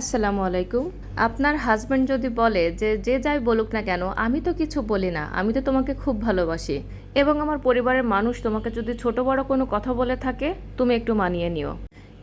আসসালামু আলাইকুম। আপনার হাজব্যান্ড যদি বলে যে যে যাই বলুক না কেন, আমি তো কিছু বলি না, আমি তো তোমাকে খুব ভালোবাসি এবং আমার পরিবারের মানুষ তোমাকে যদি ছোট বড় কোনো কথা বলে থাকে, তুমি একটু মানিয়ে নিও।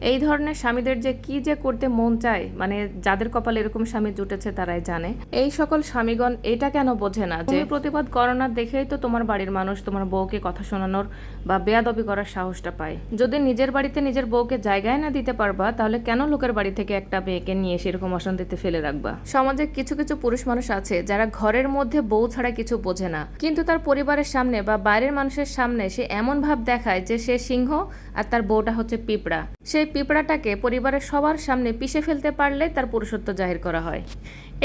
এই ধরনের স্বামীদের যে কি যে করতে মন চায় মানে যাদের কপালে এরকম স্বামী জুটেছে তারাই জানে। এই সকল স্বামীগণ এটা কেন বোঝে না যে প্রতিবাদ করো না দেখেই তো তোমার বাড়ির মানুষ তোমার বউকে কথা শোনানোর বা বেয়াদবি করার সাহসটা পায়। যদি নিজের বাড়িতে নিজের বউকে জায়গায় না দিতে পারবা তাহলে কেন লোকের বাড়ি থেকে একটা মেয়েকে নিয়ে সেরকম অশান্তিতে ফেলে রাখবা? সমাজে কিছু কিছু পুরুষ মানুষ আছে যারা ঘরের মধ্যে বউ ছাড়া কিছু বোঝে না। কিন্তু তার পরিবারের সামনে বা বাইরের মানুষের সামনে সে এমন ভাব দেখায় যে সে সিংহ আর তার বউটা হচ্ছে পিঁপড়া। সেই পিঁপড়াটাকে পরিবারের সবার সামনে পিষে ফেলতে পারলে তার পুরুষত্ব জাহির করা হয়।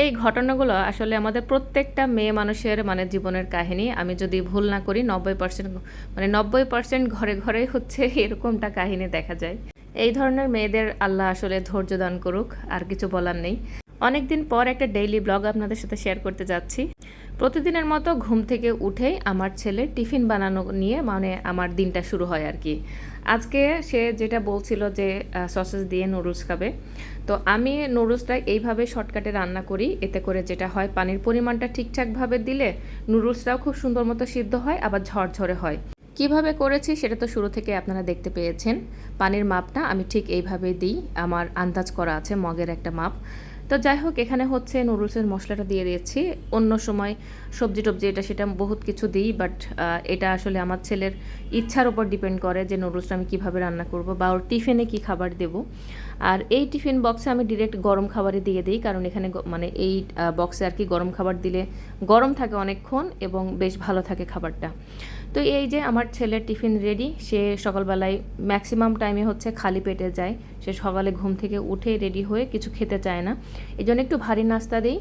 এই ঘটনাগুলো আসলে আমাদের প্রত্যেকটা মেয়ে মানুষের মানে জীবনের কাহিনী। আমি যদি ভুল না করি, নব্বই পার্সেন্ট মানে নব্বই পার্সেন্ট ঘরে ঘরে হচ্ছে এরকমটা কাহিনী দেখা যায়। এই ধরনের মেয়েদের আল্লাহ আসলে ধৈর্য দান করুক, আর কিছু বলার নেই। অনেকদিন পর একটা ডেইলি ব্লগ আপনাদের সাথে শেয়ার করতে যাচ্ছি। প্রতিদিনের মতো ঘুম থেকে উঠেই আমার ছেলে টিফিন বানানো নিয়ে মানে আমার দিনটা শুরু হয় আর কি। আজকে সে যেটা বলছিল যে সসেস দিয়ে নুডলস খাবে। তো আমি নুডলসটা এইভাবে শর্টকাটে রান্না করি, এতে করে যেটা হয় পানির পরিমাণটা ঠিকঠাকভাবে দিলে নুডলসটাও খুব সুন্দর মতো সিদ্ধ হয়, আবার ঝরঝরে হয়। কীভাবে করেছি সেটা তো শুরু থেকে আপনারা দেখতে পেয়েছেন। পানির মাপটা আমি ঠিক এইভাবে দিই, আমার আন্দাজ করা আছে মগের একটা মাপ। তো যাই হোক এখানে হচ্ছে নুডলসের মশলাটা দিয়ে দিয়েছি। অন্য সময় সবজি টবজি এটা সেটা বহুত কিছু দিই বাট এটা আসলে আমার ছেলের ইচ্ছার উপর ডিপেন্ড করে যে নুডলসটা আমি কীভাবে রান্না করব বা ওর টিফিনে কি খাবার দেব। আর এই টিফিন বক্সে আমি ডিরেক্ট গরম খাবারই দিয়ে দিই, কারণ এখানে মানে এই বক্সে আর কি গরম খাবার দিলে গরম থাকে অনেকক্ষণ এবং বেশ ভালো থাকে খাবারটা। তো এই যে আমার ছেলের টিফিন রেডি সে সকালবেলায় ম্যাক্সিমাম টাইমে হচ্ছে খালি পেটে যায়। সে সকালে ঘুম থেকে উঠে রেডি হয়ে কিছু খেতে চায় না। এই জন্য একটু ভারী নাস্তা দিই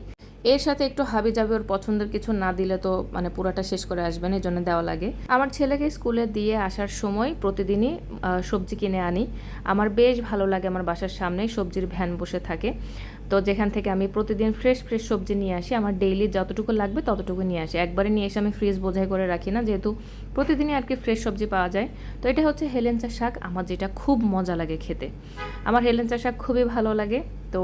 এর সাথে একটু হাবি যাবে ওর পছন্দের কিছু না দিলে তো মানে পুরাটা শেষ করে আসবেন এই জন্য দেওয়া লাগে। আমার ছেলেকে স্কুলে দিয়ে আসার সময় প্রতিদিনই সবজি কিনে আনি। আমার বেশ ভালো লাগে আমার বাসার সামনে, সবজির ভ্যান বসে থাকে। তো যেখান থেকে আমি প্রতিদিন ফ্রেশ ফ্রেশ সবজি নিয়ে আসি, আমার ডেইলি যতটুকু লাগবে ততটুকু নিয়ে আসি। একবারে নিয়ে এসে আমি ফ্রিজ বোঝাই করে রাখি না, যেহেতু প্রতিদিনই আর কি ফ্রেশ সবজি পাওয়া যায়। তো এটা হচ্ছে হেলেঞ্চা শাক, আমার যেটা খুব মজা লাগে খেতে। আমার হেলেঞ্চা শাক খুবই ভালো লাগে। তো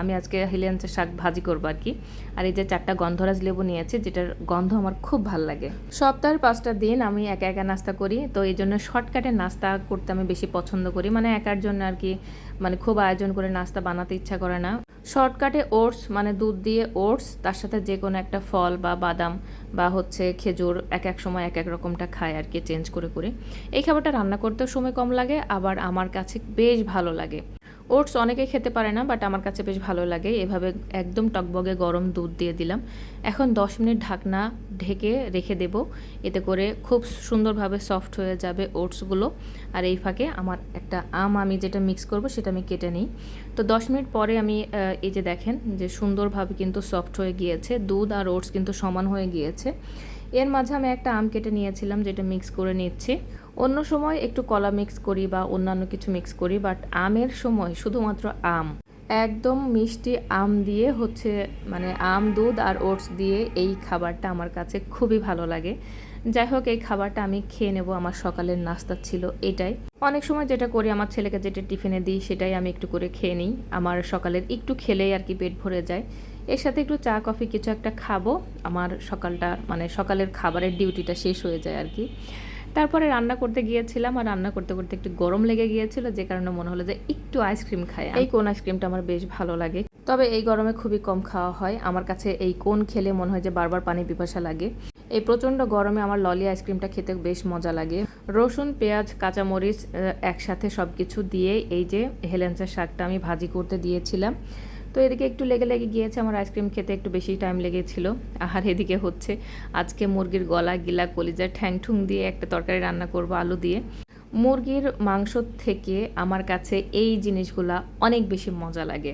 আমি আজকে হেলেঞ্চা শাক ভাজি করব আর কি। আর এই যে চারটা গন্ধরাজ লেবু নিয়েছি, যেটার গন্ধ আমার খুব ভালো লাগে। সপ্তাহের পাঁচটা দিন আমি একা একা নাস্তা করি, তো এই জন্য শর্টকাটে নাস্তা করতে আমি বেশি পছন্দ করি। মানে একার জন্য আর কি মানে খুব আয়োজন করে নাস্তা বানাতে ইচ্ছা করে না। শর্টকাটে ওটস মানে দুধ দিয়ে ওটস, তার সাথে যে কোনো একটা ফল বা বাদাম বা হচ্ছে খেজুর, এক এক সময় এক এক রকমটা খায় আর কি, চেঞ্জ করে করে। এই খাবারটা রান্না করতেও সময় কম লাগে, আবার আমার কাছে বেশ ভালো লাগে। ওটস অনেকে খেতে পারে না বাট আমার কাছে বেশ ভালো লাগে। এভাবে একদম টকবগে গরম দুধ দিয়ে দিলাম। এখন দশ মিনিট ঢাকনা ঢেকে রেখে দেব। এতে করে খুব সুন্দরভাবে সফট হয়ে যাবে ওটসগুলো। আর এই ফাঁকে আমার একটা আম আমি যেটা মিক্স করব, সেটা আমি কেটে নিই। তো দশ মিনিট পরে আমি এই যে দেখেন যে সুন্দরভাবে কিন্তু সফট হয়ে গিয়েছে। দুধ আর ওটস কিন্তু সমান হয়ে গিয়েছে। এর মাঝে আমি একটা আম কেটে নিয়েছিলাম, যেটা মিক্স করে নিচ্ছি। অন্য সময় একটু কলা মিক্স করি বা অন্যান্য কিছু মিক্স করি বাট আমের সময় শুধুমাত্র আম। একদম মিষ্টি আম দিয়ে হচ্ছে মানে আম, দুধ আর ওটস দিয়ে এই খাবারটা আমার কাছে খুবই ভালো লাগে। যাই হোক, এই খাবারটা আমি খেয়ে নেব, আমার সকালের নাস্তা ছিল এটাই। অনেক সময় যেটা করি, আমার ছেলেকে যেটা টিফিনে দিই, সেটাই আমি একটু করে খেয়ে নিই। আমার সকালের একটু খেলেই আর কি পেট ভরে যায়। এর সাথে একটু চা, কফি কিছু একটা খাব। আমার সকালটা মানে সকালের খাবারের ডিউটিটা শেষ হয়ে যায় আর কি। তারপরে রান্না করতে গিয়েছিলাম আর রান্না করতে করতে একটু গরম লেগে গিয়েছিল, যে কারণে মনে হলো যে একটু আইসক্রিম খাই। এই কোন আইসক্রিমটা আমার বেশ ভালো লাগে। তবে এই গরমে খুবই কম খাওয়া হয়। আমার কাছে এই কোন খেলে মনে হয় যে বারবার পানি পিপাসা লাগে। এই প্রচণ্ড গরমে আমার ললি আইসক্রিমটা খেতে বেশ মজা লাগে। রসুন, পেঁয়াজ, কাঁচামরিচ একসাথে সব কিছু দিয়ে এই যে হেলেন্সার শাকটা আমি ভাজি করতে দিয়েছিলাম। তো এদিকে একটু লেগে লেগে গিয়েছে, আমার আইসক্রিম খেতে একটু বেশি টাইম লেগেছিল। আর এদিকে হচ্ছে, আজকে মুরগির গলা গিলা কলিজা ঠ্যাং ঠুং দিয়ে একটা তরকারি রান্না করব, আলু দিয়ে। মুরগির মাংস থেকে আমার কাছে এই জিনিসগুলা অনেক বেশি মজা লাগে।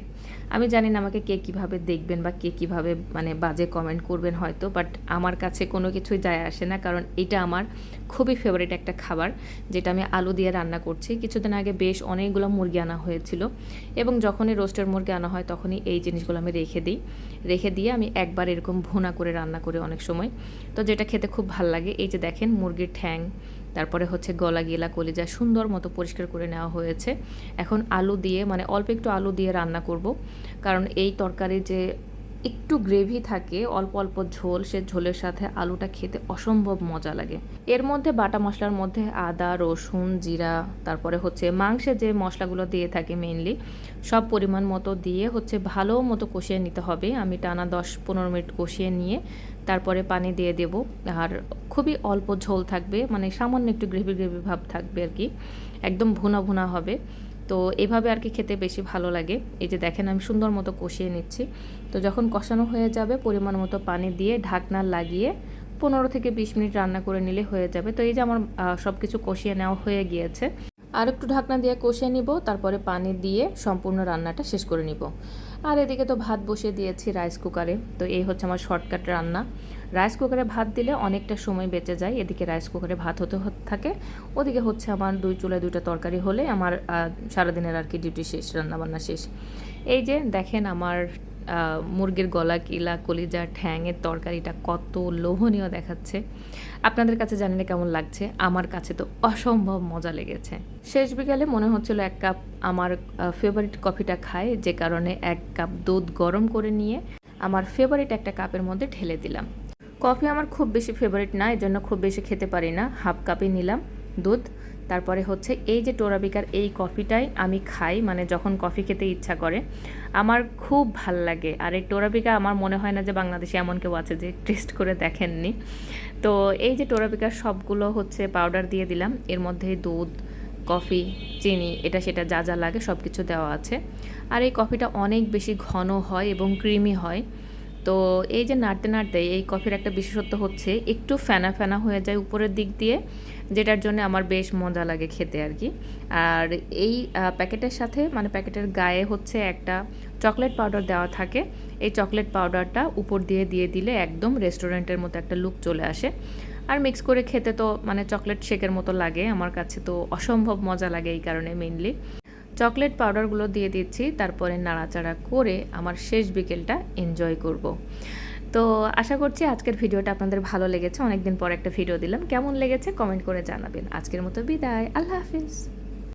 আমি জানি না আমাকে কে কীভাবে দেখবেন বা কে কীভাবে মানে বাজে কমেন্ট করবেন হয়তো বাট আমার কাছে কোনো কিছুই যায় আসে না, কারণ এটা আমার খুবই ফেভারিট একটা খাবার, যেটা আমি আলু দিয়ে রান্না করছি। কিছুদিন আগে বেশ অনেকগুলো মুরগি আনা হয়েছিল এবং যখনই রোস্টের মুরগি আনা হয় তখনই এই জিনিসগুলো আমি রেখে দিই। রেখে দিয়ে আমি একবার এরকম ভুনা করে রান্না করি অনেক সময়। তো যেটা খেতে খুব ভালো লাগে, এই যে দেখেন মুরগির ঠ্যাং তারপরে হচ্ছে গলা, গিলা, কলিজা সুন্দর মতো পরিষ্কার করে নেওয়া হয়েছে। এখন আলু দিয়ে মানে অল্প একটু আলু দিয়ে রান্না করব। কারণ এই তরকারি যে একটু গ্রেভি থাকে, অল্প অল্প ঝোল, সে ঝোলের সাথে আলুটা খেতে অসম্ভব মজা লাগে। এর মধ্যে বাটা মশলার মধ্যে আদা, রসুন, জিরা, তারপরে হচ্ছে মাংসে যে মশলাগুলো দিয়ে থাকে মেইনলি সব পরিমাণ মতো দিয়ে হচ্ছে ভালো মতো কষিয়ে নিতে হবে। আমি টানা দশ পনেরো মিনিট কষিয়ে নিয়ে তারপরে পানি দিয়ে দেব। আর খুবই অল্প ঝোল থাকবে মানে সামান্য একটু গ্রেভি গ্রেভি ভাব থাকবে আর কি, একদম ভুনা ভুনা হবে। তো এভাবে আর কি খেতে বেশি ভালো লাগে। এই যে দেখেন আমি সুন্দর মতো কষিয়ে নিচ্ছি। তো যখন কষানো হয়ে যাবে, পরিমাণ মতো পানি দিয়ে ঢাকনা লাগিয়ে পনেরো থেকে বিশ মিনিট রান্না করে নিলে হয়ে যাবে। তো এই যে আমার সব কিছু কষিয়ে নেওয়া হয়ে গিয়েছে। আর একটু ঢাকনা দিয়ে কষিয়ে নিব, তারপরে পানি দিয়ে সম্পূর্ণ রান্নাটা শেষ করে নিব। আর এদিকে তো ভাত বসিয়ে দিয়েছি রাইস কুকারে তো এই হচ্ছে আমার শর্টকাট রান্না। রাইস কুকারে ভাত দিলে অনেকটা সময় বেঁচে যায়, এদিকে রাইস কুকারে ভাত হতে থাকে। ওদিকে হচ্ছে আমার দুই চুলায় দুইটা তরকারি হলে আমার সারাদিনের আর কি ডিউটি শেষ, রান্নাবান্না শেষ। এই যে দেখেন আমার মুরগির গলা, কিলা, কলিজা ঠ্যাংয়ের তরকারিটা কত লোভনীয় দেখাচ্ছে। আপনাদের কাছে জানিলে কেমন লাগছে, আমার কাছে তো অসম্ভব মজা লেগেছে। শেষ বিকালে মনে হচ্ছিল এক কাপ আমার ফেভারিট কফিটা খায় যে কারণে এক কাপ দুধ গরম করে নিয়ে আমার ফেভারিট একটা কাপের মধ্যে ঢেলে দিলাম। কফি আমার খুব বেশি ফেভারিট না এই জন্য খুব বেশি খেতে পারি না। হাফ কাপে নিলাম দুধ। তারপরে হচ্ছে এই যে টোরাবিকার এই কফিটাই আমি খাই মানে যখন কফি খেতে ইচ্ছা করে, আমার খুব ভালো লাগে। আর এই টোরাবিকা আমার মনে হয় না যে বাংলাদেশে এমন কেউ আছে যে টেস্ট করে দেখেননি। তো এই যে টোরাবিকার সবগুলো হচ্ছে পাউডার দিয়ে দিলাম। এর মধ্যে দুধ, কফি, চিনি, এটা সেটা যা যা লাগে সব কিছু দেওয়া আছে। আর এই কফিটা অনেক বেশি ঘন হয় এবং ক্রিমি হয়। তো এই যে নাড়তে নাড়তে এই কফির একটা বিশেষত্ব হচ্ছে, একটু ফেনা ফেনা হয়ে যায় উপরের দিক দিয়ে, যেটার জন্য আমার বেশ মজা লাগে খেতে আর কি। আর এই প্যাকেটের সাথে মানে প্যাকেটের গায়ে হচ্ছে একটা চকলেট পাউডার দেওয়া থাকে। এই চকলেট পাউডারটা উপর দিয়ে দিয়ে দিলে একদম রেস্টুরেন্টের মতো একটা লুক চলে আসে। আর মিক্স করে খেতে তো মানে চকলেট শেকের মতো লাগে। আমার কাছে তো অসম্ভব মজা লাগে এই কারণে মেইনলি। চকলেট পাউডারগুলো দিয়ে দিচ্ছি, তারপরে নাড়াচাড়া করে আমার শেষ বিকেলটা এনজয় করব। তো আশা করছি আজকের ভিডিওটা আপনাদের ভালো লেগেছে, অনেকদিন পর একটা ভিডিও দিলাম। কেমন লেগেছে? কমেন্ট করে জানাবেন। আজকের মতো বিদায়। আল্লাহ হাফিজ।